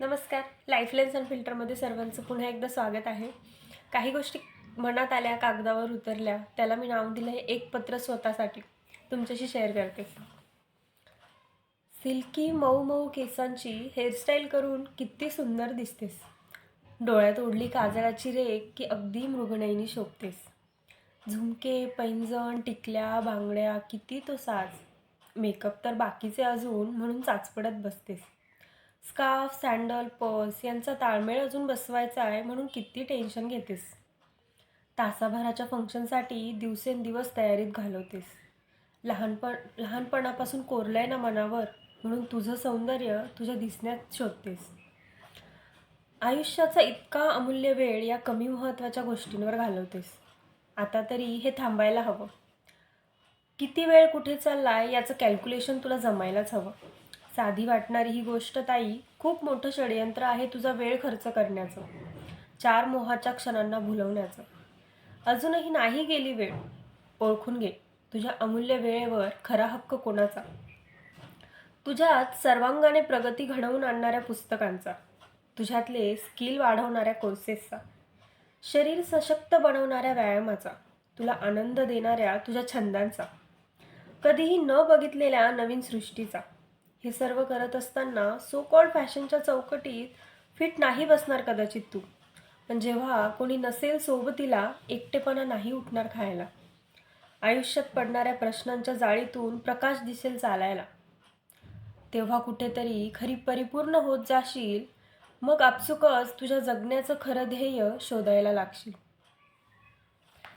नमस्कार. Life lens and फिल्टरमध्ये सर्वांचं पुन्हा एकदा स्वागत आहे. काही गोष्टी मनात आल्या कागदावर उतरल्या त्याला मी नाव दिलं आहे एक पत्र स्वतःसाठी. तुमच्याशी शेअर करते. सिल्की मऊ मऊ केसांची हेअरस्टाईल करून किती सुंदर दिसतेस. डोळ्यात ओढली काजळाची रेख की अगदी मृगणईनी शोभतेस. झुमके पैंजण टिकल्या बांगड्या किती तो साज. मेकअप तर बाकीचे अजून म्हणून चाचपडत बसतेस. स्कार्फ सँडल पर्स यांचा ताळमेळ अजून बसवायचा आहे म्हणून किती टेन्शन घेतेस? तासाभराच्या फंक्शनसाठी दिवसेंदिवस तयारीत घालवतेस. लहानपण लहानपणापासून कोरलंय ना मनावर म्हणून तुझं सौंदर्य तुझ्या दिसण्यात शोधतेस. आयुष्याचा इतका अमूल्य वेळ या कमी महत्त्वाच्या गोष्टींवर घालवतेस. आता तरी हे थांबायला हवं. किती वेळ कुठे चाललाय याचं कॅल्क्युलेशन तुला जमायलाच हवं. साधी वाटणारी ही गोष्ट ताई खूप मोठं षडयंत्र आहे तुझा वेळ खर्च करण्याचं. चार मोहाच्या क्षणांना भुलवण्याचं. अजूनही नाही गेली वेळ. ओळखून घे. तुझ्या अमूल्य वेळेवर खरा हक्क कोणाचा? तुझ्यात सर्वांगाने प्रगती घडवून आणणाऱ्या पुस्तकांचा. तुझ्यातले स्किल वाढवणाऱ्या कोर्सेसचा. शरीर सशक्त बनवणाऱ्या व्यायामाचा. तुला आनंद देणाऱ्या तुझ्या छंदांचा. कधीही न बघितलेल्या नवीन सृष्टीचा. हे सर्व करत असताना सो कॉल्ड फॅशनच्या चौकटीत फिट नाही बसणार कदाचित तू. पण जेव्हा कोणी नसेल सोबतीला एकटेपणा नाही उठणार खायला. आयुष्यात पडणाऱ्या प्रश्नांच्या जाळीतून प्रकाश दिसेल चालायला. तेव्हा कुठेतरी खरी परिपूर्ण होत जाशील मग आपसुकच तुझ्या जगण्याचं खरं ध्येय शोधायला लागशील.